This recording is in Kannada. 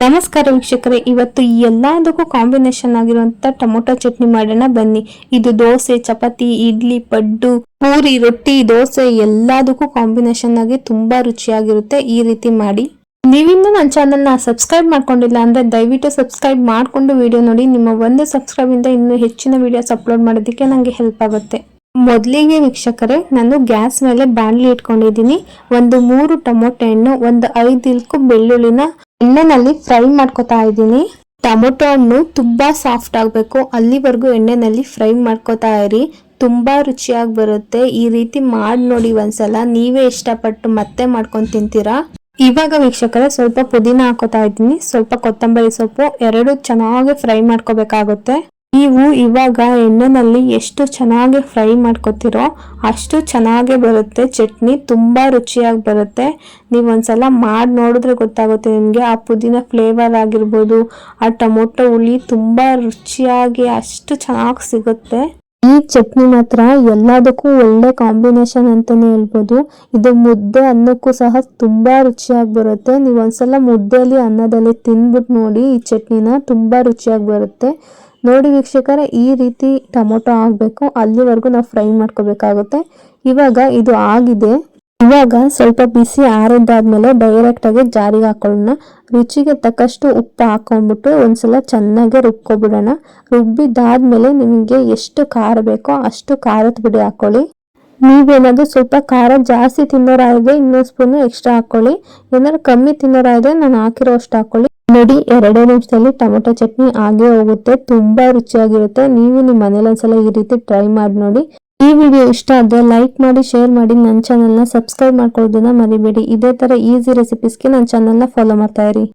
ನಮಸ್ಕಾರ ವೀಕ್ಷಕರೇ, ಇವತ್ತು ಎಲ್ಲದಕ್ಕೂ ಕಾಂಬಿನೇಷನ್ ಆಗಿರುವಂತ ಟೊಮೊಟೊ ಚಟ್ನಿ ಮಾಡೋಣ. ಬನ್ನಿ, ಇದು ದೋಸೆ, ಚಪಾತಿ, ಇಡ್ಲಿ, ಪಡ್ಡು, ಪೂರಿ, ರೊಟ್ಟಿ, ದೋಸೆ ಎಲ್ಲದಕ್ಕೂ ಕಾಂಬಿನೇಷನ್ ಆಗಿ ತುಂಬಾ ರುಚಿಯಾಗಿರುತ್ತೆ. ಈ ರೀತಿ ಮಾಡಿ. ನೀವಿನ್ನೂ ನನ್ನ ಚಾನಲ್ನ ಸಬ್ಸ್ಕ್ರೈಬ್ ಮಾಡ್ಕೊಂಡಿಲ್ಲ ಅಂದ್ರೆ ದಯವಿಟ್ಟು ಸಬ್ಸ್ಕ್ರೈಬ್ ಮಾಡ್ಕೊಂಡು ವಿಡಿಯೋ ನೋಡಿ. ನಿಮ್ಮ ಒಂದು ಸಬ್ಸ್ಕ್ರೈಬ್ ಇಂದ ಇನ್ನೂ ಹೆಚ್ಚಿನ ವಿಡಿಯೋಸ್ ಅಪ್ಲೋಡ್ ಮಾಡೋದಕ್ಕೆ ನನಗೆ ಹೆಲ್ಪ್ ಆಗುತ್ತೆ. ಮೊದಲಿಗೆ ವೀಕ್ಷಕರೇ, ನಾನು ಗ್ಯಾಸ್ ಮೇಲೆ ಬಾಣಲಿ ಇಟ್ಕೊಂಡಿದ್ದೀನಿ. ಒಂದು ಮೂರು ಟೊಮೊಟೊ ಹಣ್ಣು ಒಂದು ಐದು ಇಲ್ಕು ಬೆಳ್ಳುಳ್ಳಿನ ಎಣ್ಣೆನಲ್ಲಿ ಫ್ರೈ ಮಾಡ್ಕೊತಾ ಇದ್ದೀನಿ. ಟೊಮೊಟೊ ಹಣ್ಣು ತುಂಬಾ ಸಾಫ್ಟ್ ಆಗಬೇಕು. ಅಲ್ಲಿವರೆಗೂ ಎಣ್ಣೆನಲ್ಲಿ ಫ್ರೈ ಮಾಡ್ಕೊತಾ ಇರಿ. ತುಂಬಾ ರುಚಿಯಾಗಿ ಬರುತ್ತೆ. ಈ ರೀತಿ ಮಾಡಿ ನೋಡಿ ಒಂದ್ಸಲ. ನೀವೇ ಇಷ್ಟಪಟ್ಟು ಮತ್ತೆ ಮಾಡ್ಕೊಂಡು ತಿಂತೀರಾ? ಇವಾಗ ವೀಕ್ಷಕರೇ, ಸ್ವಲ್ಪ ಪುದೀನ ಹಾಕೋತಾ ಇದ್ದೀನಿ. ಸ್ವಲ್ಪ ಕೊತ್ತಂಬರಿ ಸೊಪ್ಪು, ಎರಡು ಚೆನ್ನಾಗಿ ಫ್ರೈ ಮಾಡ್ಕೋಬೇಕಾಗುತ್ತೆ. ನೀವು ಇವಾಗ ಎಣ್ಣೆನಲ್ಲಿ ಎಷ್ಟು ಚೆನ್ನಾಗಿ ಫ್ರೈ ಮಾಡ್ಕೊತಿರೋ ಅಷ್ಟು ಚೆನ್ನಾಗಿ ಬರುತ್ತೆ. ಚಟ್ನಿ ತುಂಬಾ ರುಚಿಯಾಗಿ ಬರುತ್ತೆ. ನೀವು ಒಂದ್ಸಲ ಮಾಡಿ ನೋಡಿದ್ರೆ ಗೊತ್ತಾಗುತ್ತೆ ನಿಮಗೆ. ಆ ಪುದೀನ ಫ್ಲೇವರ್ ಆಗಿರ್ಬೋದು, ಆ ಟೊಮೊಟೊ ಹುಳಿ ತುಂಬ ರುಚಿಯಾಗಿ ಅಷ್ಟು ಚೆನ್ನಾಗಿ ಸಿಗುತ್ತೆ. ಈ ಚಟ್ನಿ ಮಾತ್ರ ಎಲ್ಲದಕ್ಕೂ ಒಳ್ಳೆ ಕಾಂಬಿನೇಷನ್ ಅಂತಾನೆ ಹೇಳ್ಬೋದು. ಇದು ಮುದ್ದೆ ಅನ್ನಕ್ಕೂ ಸಹ ತುಂಬಾ ರುಚಿಯಾಗಿ ಬರುತ್ತೆ. ನೀವು ಒಂದ್ಸಲ ಮುದ್ದೆಯಲ್ಲಿ ಅನ್ನದಲ್ಲಿ ತಿಂದ್ಬಿಟ್ಟು ನೋಡಿ ಈ ಚಟ್ನಿನ ತುಂಬಾ ರುಚಿಯಾಗಿ ಬರುತ್ತೆ. ನೋಡಿ ವೀಕ್ಷಕರ, ಈ ರೀತಿ ಟೊಮೊಟೊ ಆಗಬೇಕು. ಅಲ್ಲಿವರೆಗೂ ನಾವು ಫ್ರೈ ಮಾಡ್ಕೋಬೇಕಾಗುತ್ತೆ. ಇವಾಗ ಇದು ಆಗಿದೆ. ಇವಾಗ ಸ್ವಲ್ಪ ಬಿಸಿ ಆರಿದ್ದಾದ್ಮೇಲೆ ಡೈರೆಕ್ಟ್ ಆಗಿ ಜಾರಿಗೆ ಹಾಕೊಳ್ಳೋಣ. ರುಚಿಗೆ ತಕ್ಕಷ್ಟು ಉಪ್ಪು ಹಾಕೊಂಡ್ಬಿಟ್ಟು ಒಂದ್ಸಲ ಚೆನ್ನಾಗಿ ರುಬ್ಕೊಬಿಡೋಣ. ರುಬ್ಬಿದ್ದಾದ್ಮೇಲೆ ನಿಮಗೆ ಎಷ್ಟು ಖಾರ ಬೇಕೋ ಅಷ್ಟು ಖಾರದ ಪುಡಿ ಹಾಕೊಳ್ಳಿ. ನೀವೇನಾದ್ರೂ ಸ್ವಲ್ಪ ಖಾರ ಜಾಸ್ತಿ ತಿನ್ನೋರಾಗಿದೆ ಇನ್ನೊಂದು ಸ್ಪೂನ್ ಎಕ್ಸ್ಟ್ರಾ ಹಾಕೊಳ್ಳಿ. ಏನಾದ್ರು ಕಮ್ಮಿ ತಿನ್ನೋರಾಗಿದೆ ನಾನು ಹಾಕಿರೋ ಅಷ್ಟು ಹಾಕೊಳ್ಳಿ. ನೋಡಿ, ಎರಡೇ ನಿಮಿಷದಲ್ಲಿ ಟೊಮೊಟೊ ಚಟ್ನಿ ಆಗೇ ಹೋಗುತ್ತೆ. ತುಂಬಾ ರುಚಿಯಾಗಿರುತ್ತೆ. ನೀವು ನಿಮ್ಮ ಮನೇಲಿ ಒಂದ್ಸಲ ಈ ರೀತಿ ಟ್ರೈ ಮಾಡಿ ನೋಡಿ. ಈ ವಿಡಿಯೋ ಇಷ್ಟ ಆದ್ರೆ ಲೈಕ್ ಮಾಡಿ ಶೇರ್ ಮಾಡಿ ನನ್ನ ಚಾನಲ್ನ ಸಬ್ಸ್ಕ್ರೈಬ್ ಮಾಡ್ಕೊಳ್ಳೋದನ್ನ ಮರಿಬೇಡಿ. ಇದೇ ತರ ಈಸಿ ರೆಸಿಪೀಸ್ಗೆ ನನ್ನ ಚಾನಲ್ನ ಫಾಲೋ ಮಾಡ್ತಾ ಇರಿ.